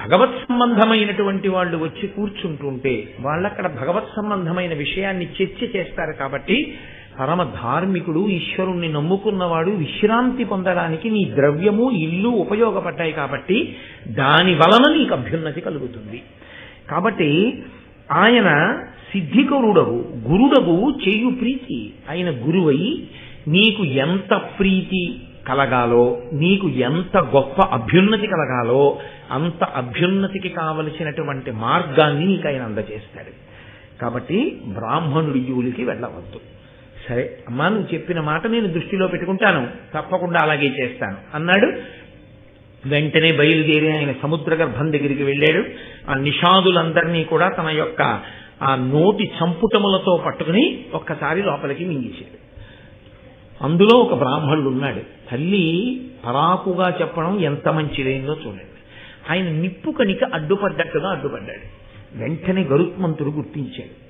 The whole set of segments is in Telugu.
భగవత్ సంబంధమైనటువంటి వాళ్ళు వచ్చి కూర్చుంటుంటే వాళ్ళక్కడ భగవత్ సంబంధమైన విషయాన్ని చర్చ చేస్తారు కాబట్టి పరమ ధార్మికుడు ఈశ్వరుణ్ణి నమ్ముకున్నవాడు విశ్రాంతి పొందడానికి నీ ద్రవ్యము ఇల్లు ఉపయోగపడ్డాయి కాబట్టి దాని వలన నీకు అభ్యున్నతి కలుగుతుంది. కాబట్టి ఆయన సిద్ధికరుడవు గురుడవు చేయు ప్రీతి ఆయన గురువై నీకు ఎంత ప్రీతి? కలగాలో నీకు ఎంత గొప్ప అభ్యున్నతి కలగాలో అంత అభ్యున్నతికి కావలసినటువంటి మార్గాన్ని నీకు ఆయన అందజేస్తాడు. కాబట్టి బ్రాహ్మణుడి జోలికి వెళ్ళవద్దు. సరే అమ్మా నువ్వు చెప్పిన మాట నేను దృష్టిలో పెట్టుకుంటాను. తప్పకుండా అలాగే చేస్తాను అన్నాడు. వెంటనే బయలుదేరి ఆయన సముద్ర గర్భం దగ్గరికి వెళ్ళాడు. ఆ నిషాదులందరినీ కూడా తన యొక్క ఆ నోటి చంపుటములతో పట్టుకుని ఒక్కసారి లోపలికి మింగేశాడు. అందులో ఒక బ్రాహ్మణుడు ఉన్నాడు. తల్లి పరాకుగా చెప్పడం ఎంత మంచిదైందో చూడండి. ఆయన నిప్పుకనికి అడ్డుపడ్డట్టుగా అడ్డుపడ్డాడు. వెంటనే గరుత్మంతుడు గుర్తించాడు.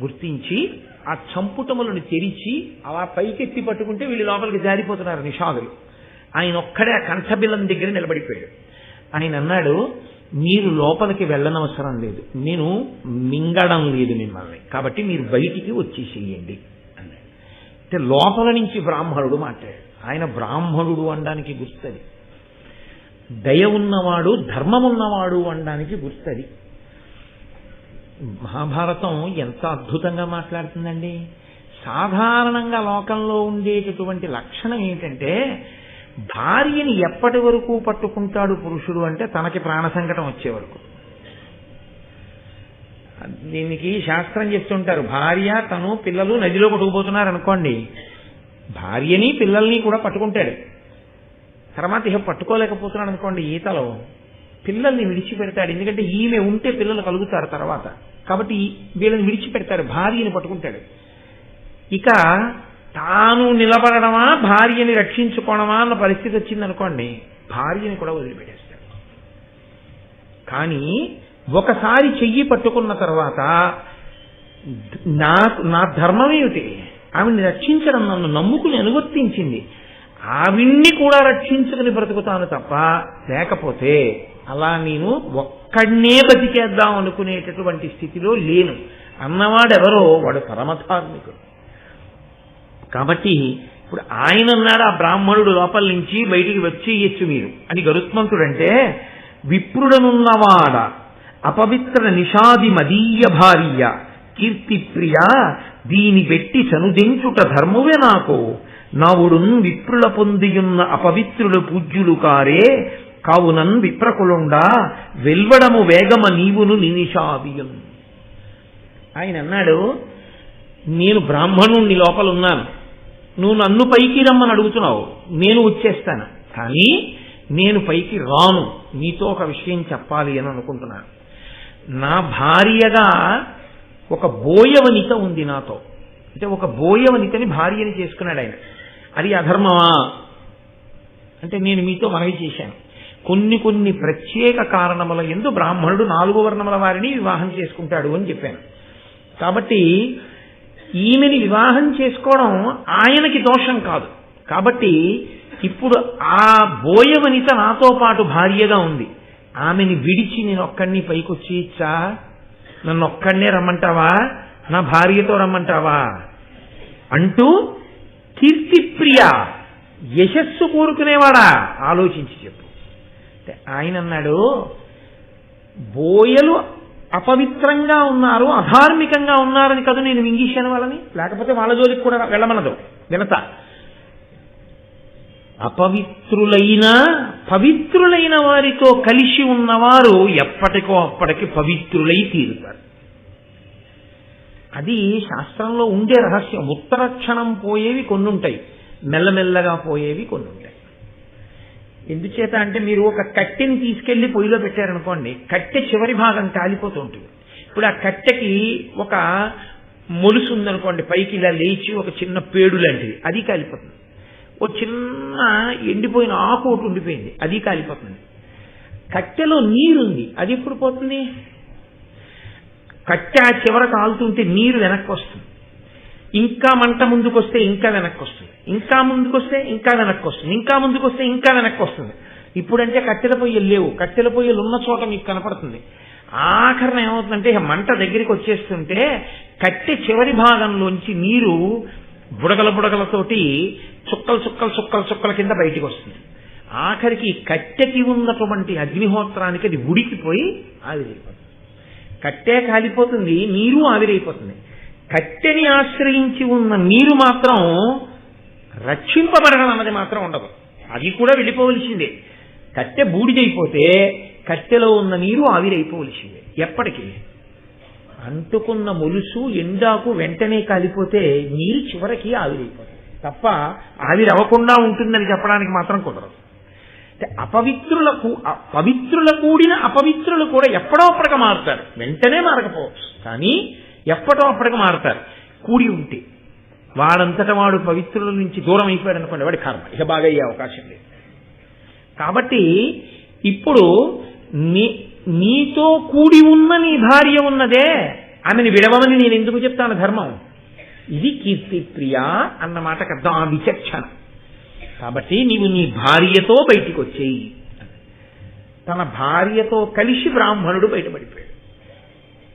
గుర్తించి ఆ చంపుటములను తెరిచి అలా పైకెత్తి పట్టుకుంటే వీళ్ళు లోపలికి జారిపోతున్నారు నిషాదులు. ఆయన ఒక్కడే ఆ కంఠబిల్లం దగ్గర నిలబడిపోయాడు. ఆయన అన్నాడు మీరు లోపలికి వెళ్ళనవసరం లేదు. నేను మింగడం లేదు మిమ్మల్ని. కాబట్టి మీరు బయటికి వచ్చేసేయండి. అంటే లోపల నుంచి బ్రాహ్మణుడు మాట్లాడాడు ఆయన బ్రాహ్మణుడు అనడానికి గుర్తది. దయ ఉన్నవాడు ధర్మం ఉన్నవాడు అనడానికి గుర్తుంది. మహాభారతం ఎంత అద్భుతంగా మాట్లాడుతుందండి. సాధారణంగా లోకంలో ఉండేటటువంటి లక్షణం ఏంటంటే భార్యని ఎప్పటి వరకు పట్టుకుంటాడు పురుషుడు అంటే తనకి ప్రాణ సంకటం వచ్చే వరకు. దీనికి శాస్త్రం చెప్తుంటారు భార్య తను పిల్లలు నదిలో కొట్టుకుపోతున్నారు అనుకోండి భార్యని పిల్లల్ని కూడా పట్టుకుంటాడు. తర్వాత ఇక పట్టుకోలేకపోతున్నాడు అనుకోండి ఈతలో పిల్లల్ని విడిచిపెడతాడు. ఎందుకంటే ఈమె ఉంటే పిల్లలు కలుగుతారు తర్వాత. కాబట్టి వీళ్ళని విడిచిపెడతాడు భార్యని పట్టుకుంటాడు. ఇక తాను నిలబడమా భార్యని రక్షించుకోవడమా అన్న పరిస్థితి వచ్చిందనుకోండి భార్యని కూడా వదిలిపెట్టేస్తాడు. కానీ ఒకసారి చెయ్యి పట్టుకున్న తర్వాత నా నా ధర్మం ఏమిటి ఆవిడ్ని రక్షించడం నన్ను నమ్ముకుని అనువర్తించింది. ఆవిడ్ని కూడా రక్షించుకుని బ్రతుకుతాను తప్ప లేకపోతే అలా నేను ఒక్కడనే బతికేద్దాం అనుకునేటటువంటి స్థితిలో లేను. అన్నవాడెవరో వాడు పరమధార్మికుడు కాబట్టి ఇప్పుడు ఆయన అన్నాడు ఆ బ్రాహ్మణుడు లోపల నుంచి బయటికి వచ్చేయచ్చు మీరు. అని గరుత్మంతుడంటే విప్రుడనున్నవాడ? అపవిత్ర నిషాది మదీయ భార్య కీర్తి ప్రియ దీని పెట్టి చనుదించుట ధర్మువే నాకు. నావుడున్ విప్రుల పొందియున్న అపవిత్రులు పూజ్యులు కారే కావునన్ విప్రకులుండా వెల్వడము వేగమ నీవును నినిషాదియున్ ఆయన అన్నాడు నేను బ్రాహ్మణుణ్ణి లోపలున్నాను. నువ్వు నన్ను పైకి రమ్మని అడుగుతున్నావు. నేను వచ్చేస్తాను. కానీ నేను పైకి రాను. నీతో ఒక విషయం చెప్పాలి అని అనుకుంటున్నాను. నా భార్యగా ఒక బోయవనిత ఉంది నాతో. అంటే ఒక బోయవనితని భార్యని చేసుకున్నాడు ఆయన. అది అధర్మమా? అంటే నేను మీతో మనవి చేశాను. కొన్ని కొన్ని ప్రత్యేక కారణముల ఎందు బ్రాహ్మణుడు నాలుగు వర్ణముల వారిని వివాహం చేసుకుంటాడు అని చెప్పాను. కాబట్టి ఈమెని వివాహం చేసుకోవడం ఆయనకి దోషం కాదు. కాబట్టి ఇప్పుడు ఆ బోయవనిత నాతో పాటు భార్యగా ఉంది. ఆమెని విడిచి నేను ఒక్కడిని పైకొచ్చి ఇచ్చా నన్ను ఒక్కడనే రమ్మంటావా? నా భార్యతో రమ్మంటావా? అంటూ కీర్తిప్రియ యశస్సు కోరుకునేవాడా? ఆలోచించి చెప్పు. ఆయన అన్నాడు బోయలు అపవిత్రంగా ఉన్నారు అధార్మికంగా ఉన్నారని కదా నేను వింగిశాను వాళ్ళని? లేకపోతే వాళ్ళ జోలికి కూడా వెళ్ళమనదు. వినత. అపవిత్రులైన పవిత్రులైన వారితో కలిసి ఉన్నవారు ఎప్పటికో అప్పటికి పవిత్రులై తీరుతారు. అది శాస్త్రంలో ఉండే రహస్యం. ఉత్తర క్షణం పోయేవి కొన్ని ఉంటాయి మెల్లమెల్లగా పోయేవి కొన్ని ఉంటాయి ఎందుచేత అంటే మీరు ఒక కట్టెని తీసుకెళ్ళి పొయ్యిలో పెట్టారనుకోండి కట్టె చివరి భాగం కాలిపోతూ ఉంటుంది. ఇప్పుడు ఆ కట్టెకి ఒక మొలుసు ఉందనుకోండి పైకి ఇలా లేచి ఒక చిన్న పేడు లాంటిది అది కాలిపోతుంది. ఓ చిన్న ఎండిపోయిన ఆకు ఒకటి ఉండిపోయింది. అది కాలిపోతుంది. కట్టెలో నీరుంది. అది ఎప్పుడు పోతుంది? కట్టె ఆ చివర కాలుతుంటే నీరు వెనక్కి వస్తుంది ఇంకా మంట ముందుకొస్తే ఇంకా వెనక్కి వస్తుంది ఇంకా ముందుకొస్తే ఇంకా వెనక్కి వస్తుంది ఇంకా ముందుకొస్తే ఇంకా వెనక్కి వస్తుంది ఇప్పుడంటే కట్టెల పొయ్యలు లేవు. కట్టెల పొయ్యలు ఉన్న చోట మీకు కనపడుతుంది. ఆఖరణ ఏమవుతుందంటే మంట దగ్గరికి వచ్చేస్తుంటే కట్టె చివరి భాగంలోంచి నీరు బుడగల బుడగలతోటి చుక్కలు చుక్కలు చుక్కలు చుక్కల కింద బయటికి వస్తుంది. ఆఖరికి కట్టెకి ఉన్నటువంటి అగ్నిహోత్రానికి అది ఉడికిపోయి ఆవిరైపోతుంది. కట్టె కాలిపోతుంది నీరు ఆవిరైపోతుంది. కట్టెని ఆశ్రయించి ఉన్న నీరు మాత్రం రక్షింపబడడం అన్నది మాత్రం ఉండదు. అది కూడా వెళ్ళిపోవలసిందే. కట్టె బూడిదైపోతే కట్టెలో ఉన్న నీరు ఆవిరైపోవలసిందే. ఎప్పటికీ. అంటుకున్న మొలుసు ఎండాకు వెంటనే కాలిపోతే నీరు చివరికి ఆవిరైపోతుంది. తప్ప ఆవిరవ్వకుండా ఉంటుందని చెప్పడానికి మాత్రం కుదరదు. అంటే అపవిత్రులకు పవిత్రుల కూడిన అపవిత్రులు కూడా ఎప్పుడో అప్పటికి మారుతారు. వెంటనే మారకపోవచ్చు. కానీ ఎప్పటో అప్పటికి మారుతారు. కూడి ఉంటే. వాడంతట వాడు పవిత్రుల నుంచి దూరం అయిపోయాడు అనుకోండి వాడి కర్మ. ఇక బాగా అయ్యే అవకాశం లేదు. కాబట్టి ఇప్పుడు నీ నీతో కూడి ఉన్న నీ భార్య ఉన్నదే. ఆమెను విడవమని నేను ఎందుకు చెప్తాను ధర్మం? ఇది కీర్తి ప్రియ అన్నమాట మాటకు అర్థం ఆ విచక్షణ. కాబట్టి నీవు నీ భార్యతో బయటికి వచ్చేయి తన భార్యతో కలిసి బ్రాహ్మణుడు బయటపడిపోయాడు.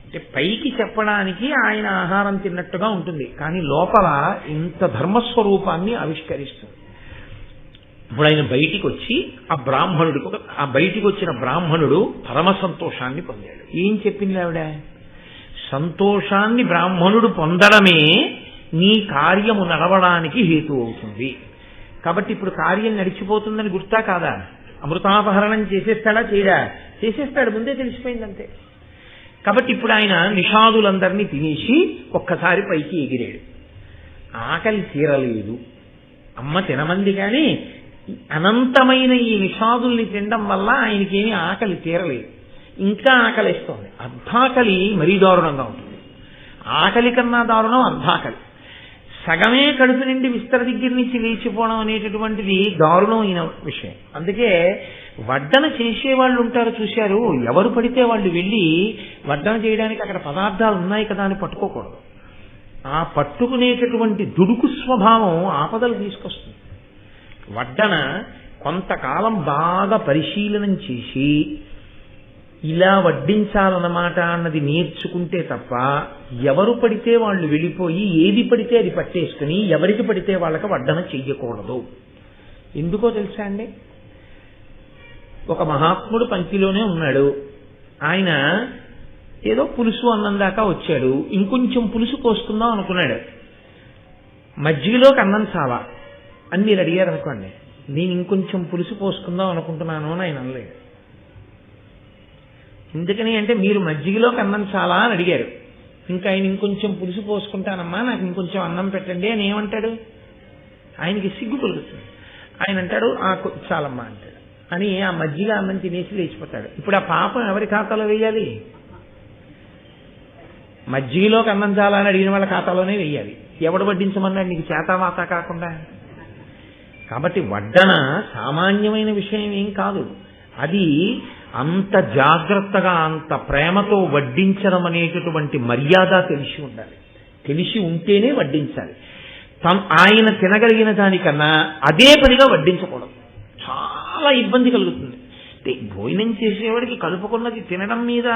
అంటే పైకి చెప్పడానికి ఆయన ఆహారం తిన్నట్టుగా ఉంటుంది. కానీ లోపల ఇంత ధర్మస్వరూపాన్ని ఆవిష్కరిస్తుంది. ఇప్పుడు ఆయన బయటికి వచ్చి ఆ బ్రాహ్మణుడికి ఒక- ఆ బయటికి వచ్చిన బ్రాహ్మణుడు పరమ సంతోషాన్ని పొందాడు. ఏం చెప్పింది ఆవిడ? సంతోషాన్ని బ్రాహ్మణుడు పొందడమే నీ కార్యము నడవడానికి హేతు అవుతుంది. కాబట్టి ఇప్పుడు కార్యం నడిచిపోతుందని గుర్తా కాదా? అమృతాపహరణం చేసేస్తాడా చేయడా? చేసేస్తాడు ముందే తెలిసిపోయిందంతే. కాబట్టి ఇప్పుడు ఆయన నిషాదులందరినీ తినేసి ఒక్కసారి పైకి ఎగిరాడు. ఆకలి తీరలేదు. అమ్మ తినమంది కానీ అనంతమైన ఈ నిషాదుల్ని తినడం వల్ల ఆయనకేమీ ఆకలి తీరలేదు. ఇంకా ఆకలిస్తోంది అర్ధాకలి మరీ దారుణంగా ఉంటుంది. ఆకలి కన్నా దారుణం అర్ధాకలి. సగమే కడుపు నిండి విస్తర దగ్గర నుంచి లేచిపోవడం అనేటటువంటిది దారుణమైన విషయం. అందుకే వడ్డన చేసేవాళ్ళు ఉంటారు చూశారు. ఎవరు పడితే వాళ్ళు వెళ్ళి వడ్డన చేయడానికి అక్కడ పదార్థాలు ఉన్నాయి కదా అని పట్టుకోకూడదు. ఆ పట్టుకునేటటువంటి దుడుకు స్వభావం ఆపదలు తీసుకొస్తుంది. వడ్డన కొంతకాలం బాగా పరిశీలనం చేసి ఇలా వడ్డించాలన్నమాట అన్నది నేర్చుకుంటే తప్ప ఎవరు పడితే వాళ్ళు వెళ్ళిపోయి ఏది పడితే అది పట్టేసుకుని ఎవరికి పడితే వాళ్ళకి వడ్డన చెయ్యకూడదు. ఎందుకో తెలుసా అండి? ఒక మహాత్ముడు పంక్తిలోనే ఉన్నాడు. ఆయన ఏదో పులుసు అన్నం దాకా వచ్చాడు. ఇంకొంచెం పులుసు కోసుకుందాం అనుకున్నాడు. మజ్జిగలోకి అన్నం చావా అని మీరు అడిగారు అనుకోండి నేను ఇంకొంచెం పులుసు పోసుకుందాం అనుకుంటున్నాను అని ఆయన అనలేదు. ఎందుకని అంటే మీరు మజ్జిగలో కన్నం చాలా అని అడిగారు. ఇంకా ఆయన ఇంకొంచెం పులుసు పోసుకుంటానమ్మా నాకు ఇంకొంచెం అన్నం పెట్టండి అని ఏమంటాడు? ఆయనకి సిగ్గు కలుగుతుంది ఆయన అంటాడు ఆ చాలమ్మా అంటాడు. అని ఆ మజ్జిగ అన్నం తినేసి లేచిపోతాడు. ఇప్పుడు ఆ పాపం ఎవరి ఖాతాలో వేయాలి? మజ్జిగలోకి అన్నం చాలా అని అడిగిన వాళ్ళ ఖాతాలోనే వేయాలి. ఎవడు వడ్డించమన్నాడు నీకు చేతావాత కాకుండా కాబట్టి వడ్డన సామాన్యమైన విషయం ఏం కాదు. అది అంత జాగ్రత్తగా అంత ప్రేమతో వడ్డించడం అనేటటువంటి మర్యాద తెలిసి ఉండాలి. తెలిసి ఉంటేనే వడ్డించాలి. తమ్ ఆయన తినగలిగిన దానికన్నా అదే పనిగా వడ్డించకూడదు. చాలా ఇబ్బంది కలుగుతుంది. అంటే భోజనం చేసేవాడికి కలుపుకున్నది తినడం మీద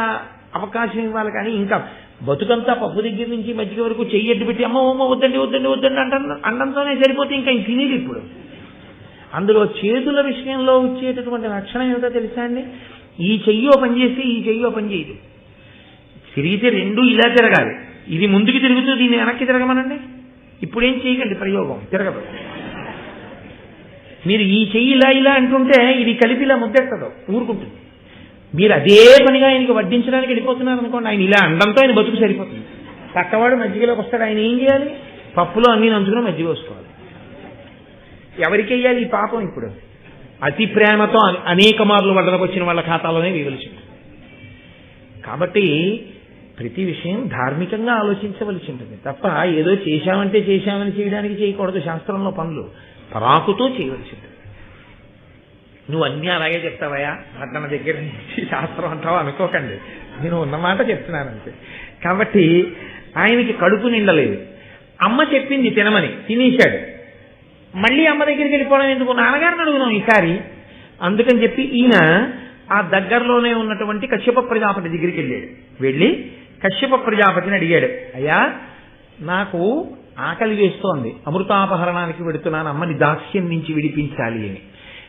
అవకాశం ఇవ్వాలి కానీ ఇంకా బతుకంతా పప్పు దగ్గర నుంచి మధ్య వరకు చెయ్యడ్డు పెట్టి అమ్మ అమ్మ వద్దండి వద్దండి వద్దండి అంట అండంతోనే సరిపోతే ఇంకా తినేది ఇప్పుడు. అందులో చేతుల విషయంలో వచ్చేటటువంటి లక్షణం ఏమిటో తెలుసా అండి? ఈ చెయ్యో పనిచేసి ఈ చెయ్యో పనిచేయదు. తిరిగితే రెండు ఇలా తిరగాలి. ఇది ముందుకు తిరుగుతూ దీన్ని వెనక్కి తిరగమనండి? ఇప్పుడేం చేయకండి ప్రయోగం తిరగదు. మీరు ఈ చెయ్యి ఇలా ఇలా అంటుంటే ఇది కలిపి ఇలా ముద్దెట్టదు ఊరుకుంటుంది. మీరు అదే పనిగా ఆయనకి వడ్డించడానికి వెళ్ళిపోతున్నారు అనుకోండి ఆయన ఇలా అండంతో ఆయన బతుకు సరిపోతుంది. పక్కవాడు మజ్జిగలోకి వస్తాడు ఆయన ఏం చేయాలి? పప్పులో అన్ని నంచుకుని మజ్జిగ వేసుకోవాలి ఎవరికి ఈ పాపం ఇప్పుడు. అతి ప్రేమతో అనేక మార్లు వడదకొచ్చిన వచ్చిన వాళ్ళ ఖాతాలోనే వేయవలసి కాబట్టి ప్రతి విషయం ధార్మికంగా ఆలోచించవలసి ఉంటుంది తప్ప ఏదో చేశామంటే చేశామని చేయడానికి చేయకూడదు శాస్త్రంలో పనులు. పరాకుతో చేయవలసి ఉంటుంది నువ్వు అన్నీ అలాగే చెప్తావయ్యా. వడ్డన దగ్గర నుంచి శాస్త్రం అంటావా? అనుకోకండి. నేను ఉన్నమాట మాట అంతే కాబట్టి ఆయనకి కడుపు నిండలేదు. అమ్మ చెప్పింది తినమని తినేశాడు. మళ్ళీ అమ్మ దగ్గరికి వెళ్ళిపోవడం ఎందుకు? నాన్నగారిని అడుగుదాం ఈసారి. అందుకని చెప్పి ఈయన ఆ దగ్గరలోనే ఉన్నటువంటి కశ్యప ప్రజాపతి దగ్గరికి వెళ్ళాడు. వెళ్ళి కశ్యప ప్రజాపతిని అడిగాడు. అయ్యా నాకు ఆకలి వేస్తోంది. అమృతాపహరణానికి వెడుతున్నాను అమ్మని దాస్యం నుంచి విడిపించాలి అని.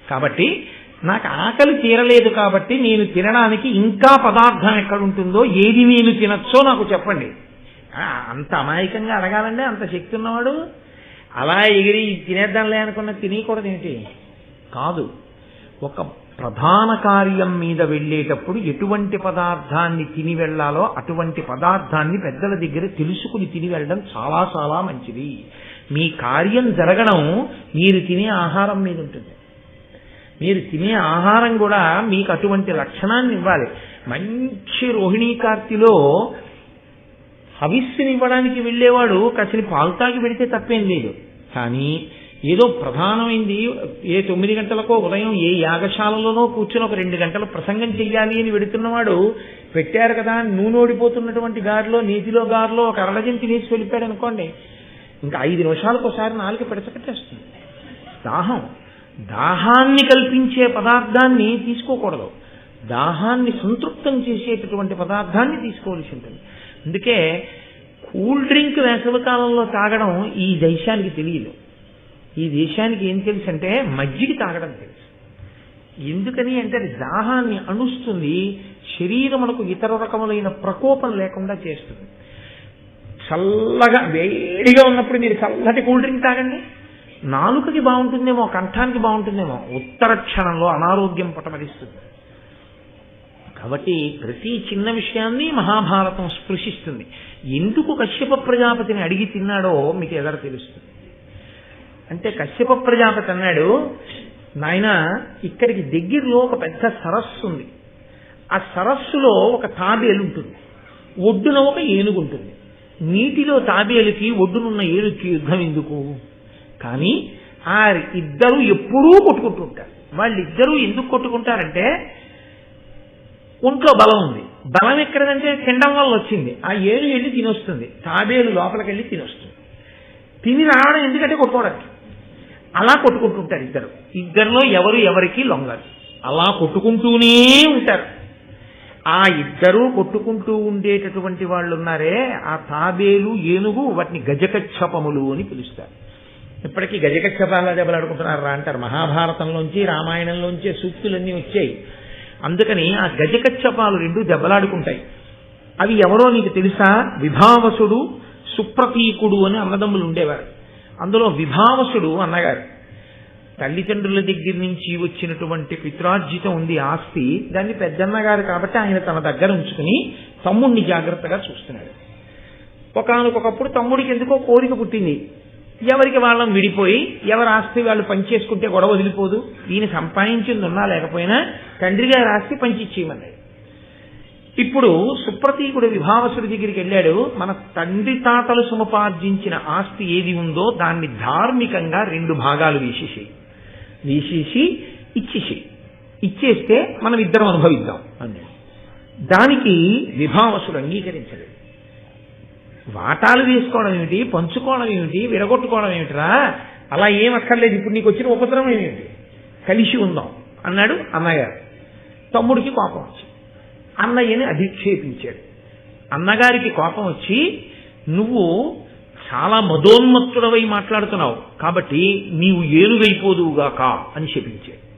కాబట్టి నాకు ఆకలి తీరలేదు కాబట్టి నేను తినడానికి ఇంకా పదార్థం ఎక్కడుంటుందో ఏది నేను తినచ్చో నాకు చెప్పండి. అంత అమాయకంగా అడగాలండి అంత శక్తి ఉన్నవాడు అలా ఎగిరి తినేద్దాంలే అనుకున్న తినేయకూడదు ఏంటి కాదు ఒక ప్రధాన కార్యం మీద వెళ్ళేటప్పుడు ఎటువంటి పదార్థాన్ని తిని వెళ్ళాలో అటువంటి పదార్థాన్ని పెద్దల దగ్గర తెలుసుకుని తిని వెళ్ళడం చాలా చాలా మంచిది. మీ కార్యం జరగడం మీరు తినే ఆహారం మీద ఉంటుంది. మీరు తినే ఆహారం కూడా మీకు అటువంటి లక్షణాన్ని ఇవ్వాలి. మంచి రోహిణీ కార్తిలో హవిస్సునివ్వడానికి వెళ్ళేవాడు కాసిన పాల్తాకి వెళితే పెడితే తప్పేం లేదు. కానీ ఏదో ప్రధానమైంది ఏ తొమ్మిది గంటలకో ఉదయం ఏ యాగశాలలోనో కూర్చుని ఒక రెండు గంటలు ప్రసంగం చెయ్యాలి అని వెడుతున్నవాడు పెట్టారు కదా నూనె ఓడిపోతున్నటువంటి గారిలో నీతిలో గారిలో ఒక అరడజంతి తినేసి వెళ్ళిపోయాడు అనుకోండి. ఇంకా ఐదు నిమిషాలకు ఒకసారి నాలుగు పెడచకట్టేస్తుంది. దాహం. దాహాన్ని కల్పించే పదార్థాన్ని తీసుకోకూడదు. దాహాన్ని సంతృప్తం చేసేటటువంటి పదార్థాన్ని తీసుకోవాల్సి ఉంటుంది. అందుకే కూల్ డ్రింక్ వేసవికాలంలో తాగడం ఈ దేశానికి తెలియదు. ఈ దేశానికి ఏం తెలుసు అంటే మజ్జిగ తాగడం తెలుసు. ఎందుకని అంటే అది దాహాన్ని అణుస్తుంది శరీరమునకు ఇతర రకములైన ప్రకోపం లేకుండా చేస్తుంది. చల్లగా వేడిగా ఉన్నప్పుడు మీరు చల్లటి కూల్ డ్రింక్ తాగండి. నాలుకకి బాగుంటుందేమో కంఠానికి బాగుంటుందేమో ఉత్తర క్షణంలో అనారోగ్యం పటమరిస్తుంది. కాబట్టి ప్రతి చిన్న విషయాన్ని మహాభారతం స్పృశిస్తుంది. ఎందుకు కశ్యప ప్రజాపతిని అడిగి తిన్నాడో మీకు ఎదర తెలుస్తుంది? అంటే కశ్యప ప్రజాపతి అన్నాడు నాయన ఇక్కడికి దగ్గరలో ఒక పెద్ద సరస్సు ఉంది. ఆ సరస్సులో ఒక తాబేలు ఉంటుంది. ఒడ్డున ఒక ఏనుగు ఉంటుంది. నీటిలో తాబేలుకి ఒడ్డునున్న ఏనుగుకి యుద్ధం ఎందుకు? కానీ ఆ ఇద్దరు ఎప్పుడూ కొట్టుకుంటుంటారు వాళ్ళిద్దరూ ఎందుకు కొట్టుకుంటారంటే ఒంట్లో బలం ఉంది. బలం ఎక్కడదంటే తినడం వల్ల వచ్చింది. ఆ ఏడు వెళ్ళి తినొస్తుంది. తాబేలు లోపలికి వెళ్ళి తినొస్తుంది. తిని రావడం ఎందుకంటే కొట్టుకోవడానికి. అలా కొట్టుకుంటుంటారు ఇద్దరు. ఇద్దరిలో ఎవరు ఎవరికి లొంగరు. అలా కొట్టుకుంటూనే ఉంటారు. ఆ ఇద్దరూ కొట్టుకుంటూ ఉండేటటువంటి వాళ్ళు ఉన్నారే ఆ తాబేలు ఏనుగు వాటిని గజకచ్చపములు అని పిలుస్తారు. ఇప్పటికీ గజకచ్చపాల రా అంటారు. మహాభారతంలోంచి రామాయణంలోంచి సూక్తులన్నీ వచ్చాయి. అందుకని ఆ గజకచ్చపాలు రెండు దెబ్బలాడుకుంటాయి. అవి ఎవరో నీకు తెలుసా? విభావసుడు సుప్రతీకుడు అని అన్నదమ్ములు ఉండేవారు. అందులో విభావసుడు అన్నగారు. తల్లిదండ్రుల దగ్గర నుంచి వచ్చినటువంటి పిత్రార్జితం ఉంది ఆస్తి దాన్ని పెద్దన్నగారు కాబట్టి ఆయన తన దగ్గర ఉంచుకుని తమ్ముణ్ణి జాగ్రత్తగా చూస్తున్నాడు. ఒకనకొకప్పుడు తమ్ముడికి ఎందుకో కోరిక పుట్టింది. ఎవరికి వాళ్ళం విడిపోయి ఎవరి ఆస్తి వాళ్ళు పనిచేసుకుంటే గొడవ వదిలిపోదు. ఈయన సంపాదించింది ఉన్నా లేకపోయినా తండ్రి గారి ఆస్తి పంచిచ్చేయమన్నాడు ఇప్పుడు సుప్రతీకుడు విభావసుడి దగ్గరికి వెళ్ళాడు. మన తండ్రి తాతలు సముపార్జించిన ఆస్తి ఏది ఉందో దాన్ని ధార్మికంగా రెండు భాగాలు వేసేసి వేసేసి ఇచ్చేసి. ఇచ్చేస్తే మనం ఇద్దరం అనుభవిద్దాం. అన్నాడు దానికి విభావసుడు అంగీకరించలేదు. వాటాలు తీసుకోవడం ఏమిటి? పంచుకోవడం ఏమిటి? విడగొట్టుకోవడం ఏమిటిరా? అలా ఏం అక్కర్లేదు. ఇప్పుడు నీకు వచ్చిన ఉపద్రవం ఏమిటి? కలిసి ఉందాం. అన్నాడు అన్నగారు. తమ్ముడికి కోపం వచ్చింది అన్నయ్యని అధిక్షేపించాడు. అన్నగారికి కోపం వచ్చి నువ్వు చాలా మదోన్మత్తుడవై మాట్లాడుతున్నావు. కాబట్టి నీవు ఏనుగైపోదువుగాక అని శపించాడు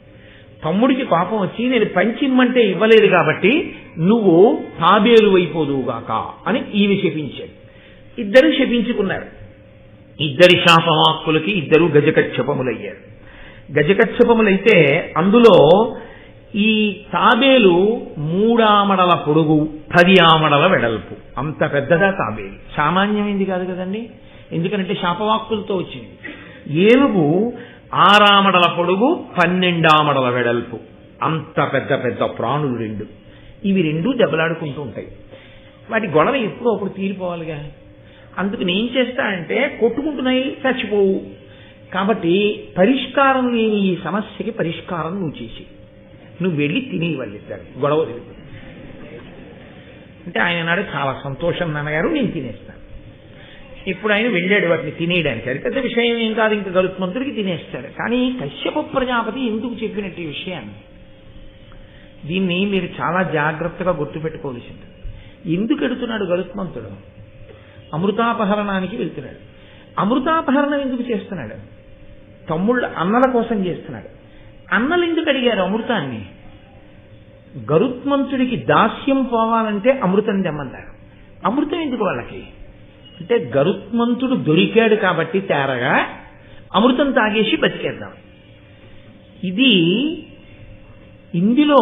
తమ్ముడికి కోపం వచ్చి నేను పంచిమ్మంటే ఇవ్వలేదు కాబట్టి నువ్వు తాబేలు అయిపోదువుగాక అని ఈమె శపించాడు ఇద్దరు శపించుకున్నారు. ఇద్దరి శాపవాక్కులకి ఇద్దరు గజకచ్చపములయ్యారు గజకచ్చపములైతే అందులో ఈ తాబేలు మూడామడల పొడుగు పది ఆమడల వెడల్పు. అంత పెద్దగా తాబేలు? సామాన్యమైంది కాదు కదండి. ఎందుకంటే శాపవాక్కులతో వచ్చింది. ఏనుగు ఆరామడల పొడుగు పన్నెండామడల వెడల్పు. అంత పెద్ద పెద్ద ప్రాణులు రెండు. ఇవి రెండు దెబ్బలాడుకుంటూ ఉంటాయి. వాటి గొడవ ఎప్పుడో అప్పుడు తీరిపోవాలిగా. అందుకు నేను చేస్తా అంటే కొట్టుకుంటున్నాయి చచ్చిపోవు. కాబట్టి పరిష్కారం లేని ఈ సమస్యకి పరిష్కారం నువ్వు చేసి. నువ్వు వెళ్ళి తిని వాళ్ళిద్దరు గొడవ అంటే ఆయన నాడు చాలా సంతోషం నాన్నగారు నేను తినేస్తాను. ఇప్పుడు ఆయన వెళ్ళాడు వాటిని తినేయడానికి. అది పెద్ద విషయం ఏం కాదు ఇంకా గరుత్మంతుడికి తినేస్తాడు. కానీ కశ్యప ప్రజాపతి ఎందుకు చెప్పినట్టు ఈ విషయాన్ని? దీన్ని మీరు చాలా జాగ్రత్తగా గుర్తుపెట్టుకోవలసింది. ఎందుకు ఎడుతున్నాడు గరుత్మంతుడు అమృతాపహరణానికి వెళ్తున్నాడు. అమృతాపహరణం ఎందుకు చేస్తున్నాడు? తమ్ముళ్ళు అన్నల కోసం చేస్తున్నాడు. అన్నలు ఎందుకు అడిగారు అమృతాన్ని? గరుత్మంతుడికి దాస్యం పోవాలంటే అమృతం తెమ్మన్నారు. అమృతం ఎందుకు వాళ్ళకి? అంటే గరుత్మంతుడు దొరికాడు కాబట్టి తేరగా అమృతం తాగేసి బతికేద్దాం. ఇది ఇందులో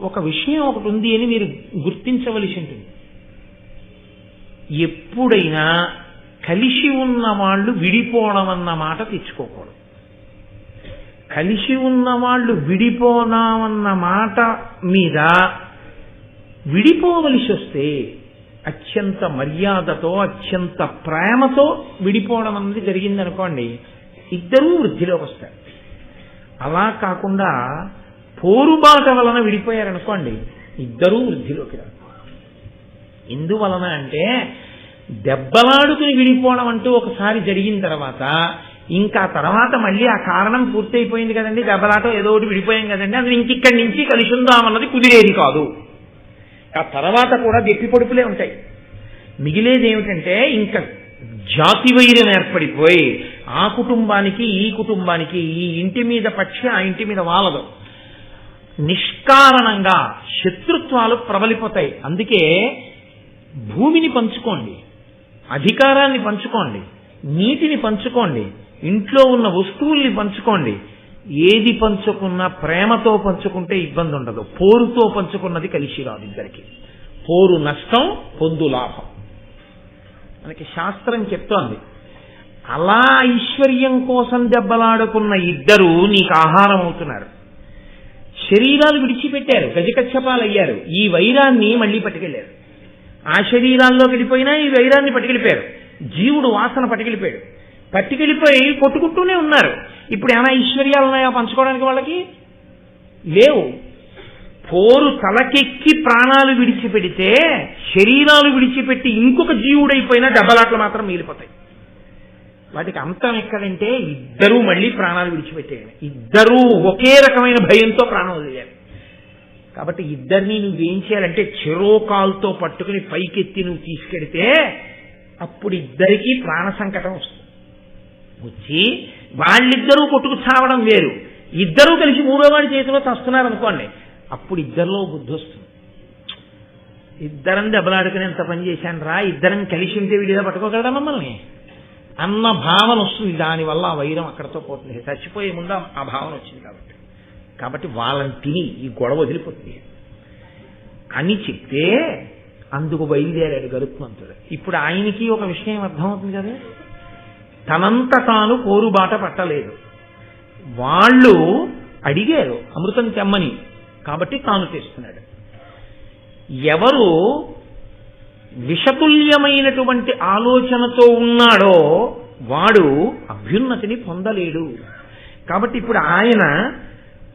ఒక విషయం ఒకటి ఉంది అని మీరు గుర్తించవలసి ఉంటుంది. ఎప్పుడైనా కలిసి ఉన్న వాళ్ళు విడిపోవడం అన్న మాట తెచ్చుకోకూడదు. కలిసి ఉన్న వాళ్ళు విడిపోనామన్న మాట మీద విడిపోవలసి వస్తే అత్యంత మర్యాదతో అత్యంత ప్రేమతో విడిపోవడం అన్నది జరిగిందనుకోండి ఇద్దరూ వృద్ధిలోకి వస్తారు. అలా కాకుండా పోరుబాట వలన విడిపోయారనుకోండి ఇద్దరూ వృద్ధిలోకి రారు. ఎందువలన అంటే దెబ్బలాడుకుని విడిపోవడం అంటూ ఒకసారి జరిగిన తర్వాత ఇంకా తర్వాత మళ్ళీ ఆ కారణం పూర్తయిపోయింది కదండి. దెబ్బలాట ఏదో ఒకటి విడిపోయాం కదండి. అది ఇంకిక్కడి నుంచి కలిసి ఉందామన్నది కుదిరేది కాదు. ఆ తర్వాత కూడా దెప్పి పొడుపులే ఉంటాయి. మిగిలేది ఏమిటంటే ఇంకా జాతి వైరం ఏర్పడిపోయి ఆ కుటుంబానికి ఈ కుటుంబానికి ఈ ఇంటి మీద పక్షి ఆ ఇంటి మీద వాలదు. నిష్కారణంగా శత్రుత్వాలు ప్రబలిపోతాయి. అందుకే భూమిని పంచుకోండి అధికారాన్ని పంచుకోండి నీటిని పంచుకోండి ఇంట్లో ఉన్న వస్తువుల్ని పంచుకోండి. ఏది పంచుకున్నా ప్రేమతో పంచుకుంటే ఇబ్బంది ఉండదు. పోరుతో పంచుకున్నది కలిసి రాదు ఇద్దరికి. పోరు నష్టం పొందు లాభం. మనకి శాస్త్రం చెప్తోంది అలా ఐశ్వర్యం కోసం దెబ్బలాడుకున్న ఇద్దరు నీకు ఆహారం అవుతున్నారు. శరీరాలు విడిచిపెట్టారు గజకచ్చపాలయ్యారు ఈ వైరాన్ని మళ్ళీ పట్టుకెళ్ళారు ఆ శరీరాల్లో వెళ్ళిపోయినా ఈ వైరాన్ని పట్టుకెళ్ళిపోయారు. జీవుడు వాసన పట్టుకెళ్ళిపోయాడు. పట్టుకెళ్ళిపోయి కొట్టుకుంటూనే ఉన్నారు. ఇప్పుడు ఏమైనా ఐశ్వర్యాలు ఉన్నాయా పంచుకోవడానికి వాళ్ళకి? లేవు. పోరు తలకెక్కి ప్రాణాలు విడిచిపెడితే శరీరాలు విడిచిపెట్టి ఇంకొక జీవుడైపోయినా డబ్బలాట్లు మాత్రం మిగిలిపోతాయి. వాటికి అంతం ఎక్కడంటే ఇద్దరూ మళ్ళీ ప్రాణాలు విడిచిపెట్టేయాలి ఇద్దరూ ఒకే రకమైన భయంతో ప్రాణం వదిలేయాలి. కాబట్టి ఇద్దరిని నువ్వేం చేయాలంటే చెరోకాల్తో పట్టుకుని పైకెత్తి నువ్వు తీసుకెడితే అప్పుడు ఇద్దరికీ ప్రాణ సంకటం వస్తుంది. వచ్చి వాళ్ళిద్దరూ కొట్టుకు చావడం వేరు. ఇద్దరూ కలిసి మూడో వాడి చేతిలో తస్తున్నారు అనుకోండి అప్పుడు ఇద్దరిలో బుద్ధి వస్తుంది. ఇద్దరం దెబ్బలాడుకుని ఎంత పని చేశాను రా ఇద్దరం కలిసి ఉంటే వీడిదా పట్టుకోగలడా మమ్మల్ని? అన్న భావన వస్తుంది. దానివల్ల ఆ వైరం అక్కడతో పోతుంది. చచ్చిపోయే ముందు ఆ భావన వచ్చింది కాబట్టి. కాబట్టి వాళ్ళని తిని ఈ గొడవ వదిలిపోతుంది. అని చెప్తే అందుకు బయలుదేరాడు గరుత్మంతుడు. ఇప్పుడు ఆయనకి ఒక విషయం అర్థమవుతుంది కదా? తనంత తాను పోరుబాట పట్టలేదు. వాళ్ళు అడిగారు అమృతం తెమ్మని కాబట్టి తాను తెస్తున్నాడు. ఎవరు విషతుల్యమైనటువంటి ఆలోచనతో ఉన్నాడో వాడు అభ్యున్నతిని పొందలేడు. కాబట్టి ఇప్పుడు ఆయన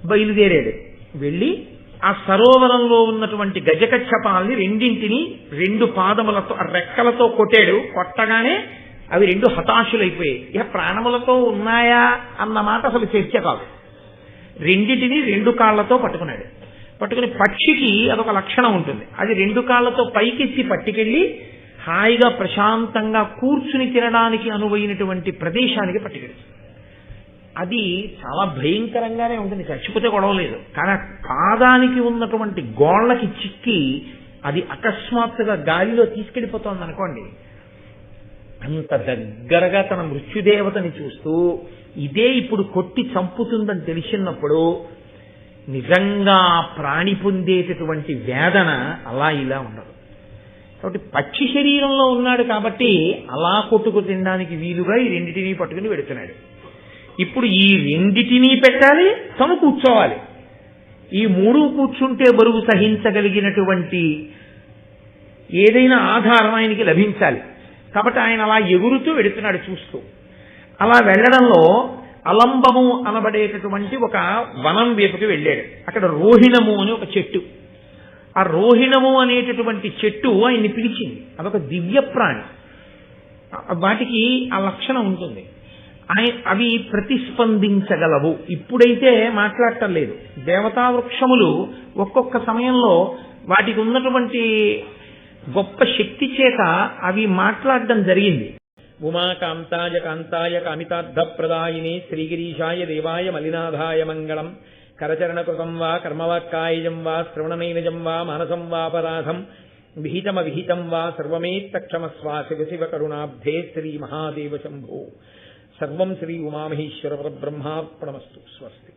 బయలుదేరాడు. వెళ్ళి ఆ సరోవరంలో ఉన్నటువంటి గజకచ్చపాల్ని రెండింటిని రెండు పాదములతో ఆ రెక్కలతో కొట్టాడు. కొట్టగానే అవి రెండు హతాశులైపోయాయి. ఇక ప్రాణములతో ఉన్నాయా అన్న మాట అసలు చర్చ కాదు. రెండింటిని రెండు కాళ్ళతో పట్టుకున్నాడు. పట్టుకుని పక్షికి అదొక లక్షణం ఉంటుంది. అది రెండు కాళ్ళతో పైకెత్తి పట్టుకెళ్ళి హాయిగా ప్రశాంతంగా కూర్చుని తినడానికి అనువైనటువంటి ప్రదేశానికి పట్టుకెళ్తుంది అది చాలా భయంకరంగానే ఉంటుంది చచ్చిపోతే గొడవలేదు కానీ పాదానికి ఉన్నటువంటి గోళ్ళకి చిక్కి అది అకస్మాత్తుగా గాలిలో తీసుకెళ్ళిపోతోంది అనుకోండి. అంత దగ్గరగా తన మృత్యుదేవతని చూస్తూ ఇదే ఇప్పుడు కొట్టి చంపుతుందని తెలిసినప్పుడు నిజంగా ప్రాణి పొందేటటువంటి వేదన అలా ఇలా ఉండదు. కాబట్టి పక్షి శరీరంలో ఉన్నాడు కాబట్టి అలా కొట్టుకు తినడానికి వీలుగా ఈ రెండింటినీ పట్టుకుని పెడుతున్నాడు ఇప్పుడు ఈ రెండిటినీ పెట్టాలి తను కూర్చోవాలి. ఈ మూడు కూర్చుంటే బరువు సహించగలిగినటువంటి ఏదైనా ఆధారం ఆయనకి లభించాలి. కాబట్టి ఆయన అలా ఎగురుతూ వెడుతున్నాడు చూస్తూ. అలా వెళ్ళడంలో అలంబము అనబడేటటువంటి ఒక వనం వైపుకి వెళ్ళాడు. అక్కడ రోహిణము అని ఒక చెట్టు. ఆ రోహిణము అనేటటువంటి చెట్టు ఆయన్ని పిలిచింది. అదొక దివ్య ప్రాణి వాటికి ఆ లక్షణం ఉంటుంది. అవి ప్రతిస్పందించగలవు. ఇప్పుడైతే మాట్లాడటం లేదు. దేవతా వృక్షములు ఒక్కొక్క సమయంలో వాటికి ఉన్నటువంటి గొప్ప శక్తి చేత అవి మాట్లాడడం జరిగింది. ఉమాకాంతాయ కాంతాయ కామితార్థప్రదాయిని శ్రీగిరీషాయ దేవాయ మలినాథాయ మంగళం. కరచరణకృతం వా కర్మవాక్కాయజం వా శ్రవణనైనజం వా మానసం వాపరాధం విహితమ విహితం వా సర్వమేత్తక్షమస్వా శివ శివ కరుణాబ్ధే శ్రీ మహాదేవ శంభో. सर्व श्री उमामहेश्वर ब्रह्मापणमस्तु स्वस्ति।